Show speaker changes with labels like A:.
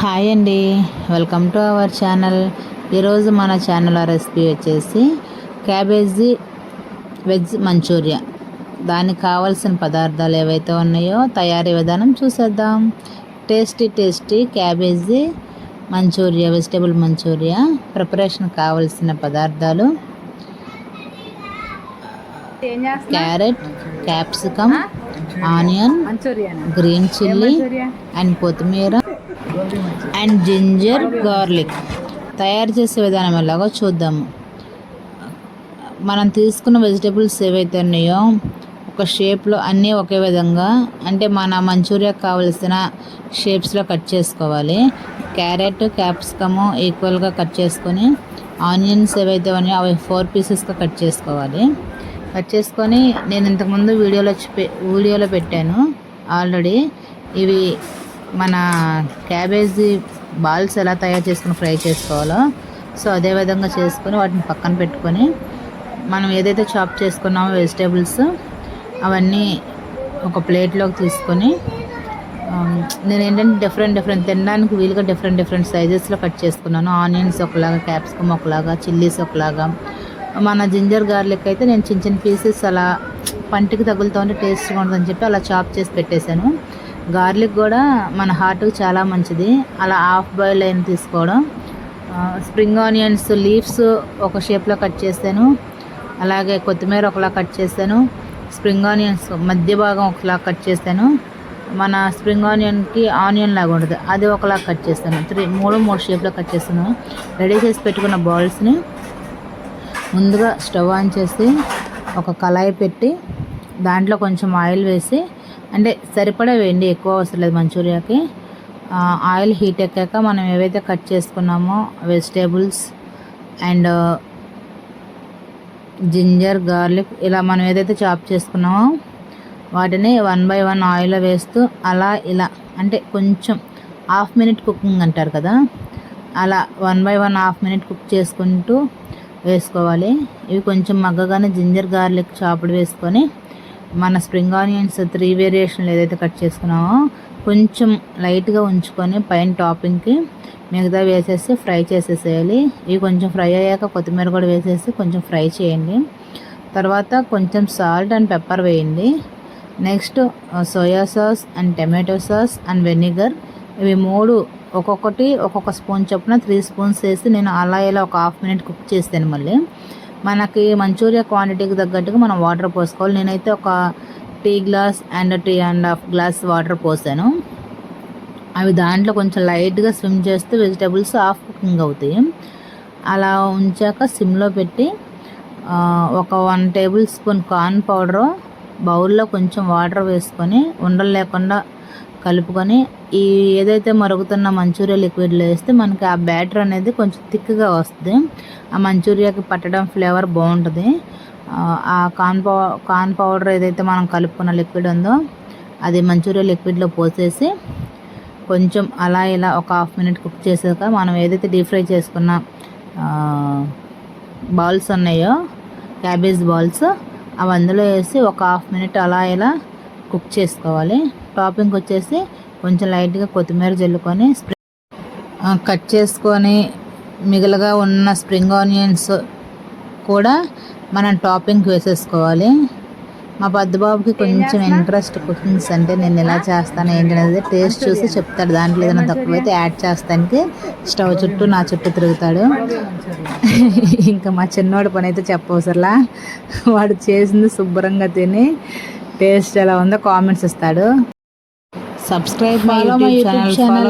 A: Hi అండి. Welcome to our channel ఈరోజు మన ఛానల్ రెసిపీ వచ్చేసి క్యాబేజీ వెజ్ మంచూరియా దానికి కావాల్సిన పదార్థాలు ఏవైతే ఉన్నాయో తయారీ విధానం చూసేద్దాం. Tasty tasty cabbage manchurian vegetable manchurian preparation కావాల్సిన పదార్థాలు. Carrot capsicum onion green chilli and కొత్తిమీర. And ginger garlic. తయారు చేసే విధానం ఎలాగో చూద్దాము. మనం తీసుకున్న వెజిటేబుల్స్ ఏవైతే ఉన్నాయో ఒక షేప్లో అన్నీ ఒకే విధంగా అంటే మన మంచూరియా కావలసిన షేప్స్లో కట్ చేసుకోవాలి. క్యారెట్ క్యాప్సికము ఈక్వల్గా కట్ చేసుకొని ఆనియన్స్ ఏవైతే ఉన్నాయో అవి ఫోర్ పీసెస్గా కట్ చేసుకోవాలి. కట్ చేసుకొని నేను ఇంతకుముందు వీడియోలో వీడియోలో పెట్టాను. ఆల్రెడీ ఇవి మన క్యాబేజీ బాల్స్ ఎలా తయారు చేసుకుని ఫ్రై చేసుకోవాలో సో అదే విధంగా చేసుకొని వాటిని పక్కన పెట్టుకొని మనం ఏదైతే చాప్ చేసుకున్నామో వెజిటేబుల్స్ అవన్నీ ఒక ప్లేట్లోకి తీసుకొని నేను ఏంటంటే డిఫరెంట్ డిఫరెంట్ తినడానికి వీలుగా డిఫరెంట్ డిఫరెంట్ సైజెస్లో కట్ చేసుకున్నాను. ఆనియన్స్ ఒకలాగా క్యాప్సికమ్ ఒకలాగా చిల్లీస్ ఒకలాగా. మన జింజర్ గార్లిక్ అయితే నేను చిన్న చిన్న పీసెస్ అలా పంటికి తగులుతూ ఉంటే టేస్ట్గా ఉంటుందని చెప్పి అలా చాప్ చేసి పెట్టేశాను. గార్లిక్ కూడా మన హార్ట్కి చాలా మంచిది. అలా హాఫ్ బాయిల్ అయిన తీసుకోవడం. స్ప్రింగ్ ఆనియన్స్ లీవ్స్ ఒక షేప్లో కట్ చేశాను. అలాగే కొత్తిమీర ఒకలా కట్ చేశాను. స్ప్రింగ్ ఆనియన్స్ మధ్య భాగం ఒకలా కట్ చేశాను. మన స్ప్రింగ్ ఆనియన్కి ఆనియన్ లాగా ఉంటుంది అది ఒకలా కట్ చేస్తాను త్రీ మూడు మూడు షేప్లో కట్ చేస్తాను రెడీ చేసి పెట్టుకున్న బౌల్స్ని ముందుగా స్టవ్ ఆన్ చేసి ఒక కళాయి పెట్టి దాంట్లో కొంచెం ఆయిల్ వేసి అంటే సరిపడా వేయండి ఎక్కువ అవసరం లేదు మంచూరియాకి. ఆయిల్ హీట్ ఎక్కాక మనం ఏవైతే కట్ చేసుకున్నామో వెజిటేబుల్స్ అండ్ జింజర్ గార్లిక్ ఇలా మనం ఏదైతే చాప్ చేసుకున్నామో వాటిని వన్ బై వన్ ఆయిల్లో వేస్తూ అలా ఇలా అంటే కొంచెం హాఫ్ మినిట్ కుకింగ్ అంటారు కదా అలా one by one half minute cook చేసుకుంటూ వేసుకోవాలి. ఇవి కొంచెం మగ్గగానే జింజర్ గార్లిక్ చాపుడు వేసుకొని మన స్ప్రింగ్ ఆనియన్స్ త్రీ వేరియేషన్లు ఏదైతే కట్ చేసుకున్నామో కొంచెం లైట్గా ఉంచుకొని పైన టాపింగ్కి మిగతా వేసేసి ఫ్రై చేసేసేయాలి. ఇవి కొంచెం ఫ్రై అయ్యాక కొత్తిమీర కూడా వేసేసి కొంచెం ఫ్రై చేయండి. తర్వాత కొంచెం సాల్ట్ అండ్ పెప్పర్ వేయండి. Next soya sauce and tomato sauce and vinegar ఇవి మూడు ఒక్కొక్కటి ఒక్కొక్క స్పూన్ చొప్పున త్రీ స్పూన్స్ వేసి నేను అలా ఇలా ఒక హాఫ్ మినిట్ కుక్ చేస్తాను మళ్ళీ. మనకి మంచూరియా క్వాంటిటీకి తగ్గట్టుగా మనం వాటర్ పోసుకోవాలి. నేనైతే ఒక tea glass and tea and half glass water పోసాను. అవి దాంట్లో కొంచెం లైట్గా స్విమ్ చేస్తే వెజిటేబుల్స్ హాఫ్ కుకింగ్ అవుతాయి. అలా ఉంచాక సిమ్లో పెట్టి ఒక one tablespoon corn powder బౌల్లో కొంచెం వాటర్ వేసుకొని ఉండలు లేకుండా కలుపుకొని ఈ ఏదైతే మరుగుతున్న మంచూరియా లిక్విడ్లో వేస్తే మనకి ఆ బ్యాటర్ అనేది కొంచెం థిక్గా వస్తుంది. ఆ మంచూరియాకి పట్టడం ఫ్లేవర్ బాగుంటుంది. ఆ, ఆ కార్న్ పౌ కార్న్ పౌడర్ ఏదైతే మనం కలుపుకున్న లిక్విడ్ ఉందో అది మంచూరియా లిక్విడ్లో పోసేసి కొంచెం అలా ఇలా ఒక హాఫ్ మినిట్ కుక్ చేసాక మనం ఏదైతే డీప్ ఫ్రై చేసుకున్న బాల్స్ ఉన్నాయో క్యాబేజ్ బాల్స్ అవి అందులో వేసి ఒక హాఫ్ మినిట్ అలా ఇలా కుక్ చేసుకోవాలి. టాపింగ్ వచ్చేసి కొంచెం లైట్గా కొత్తిమీర జల్లుకొని కట్ చేసుకొని మిగలగా ఉన్న స్ప్రింగ్ ఆనియన్స్ కూడా మనం టాపింగ్ వేసేసుకోవాలి. మా పెద్దబాబుకి కొంచెం ఇంట్రెస్ట్ కుకింగ్స్ అంటే నేను ఎలా చేస్తాను ఏంటనేది టేస్ట్ చూసి చెప్తాడు. దాంట్లో ఏదైనా తక్కువైతే యాడ్ చేస్తానికి స్టవ్ చుట్టూ నా చుట్టూ తిరుగుతాడు. ఇంకా మా చిన్నవాడి పని అయితే చెప్పవసరలా వాడు చేసింది శుభ్రంగా తిని టేస్ట్ ఎలా ఉందో కామెంట్స్ ఇస్తాడు. Subscribe my YouTube channel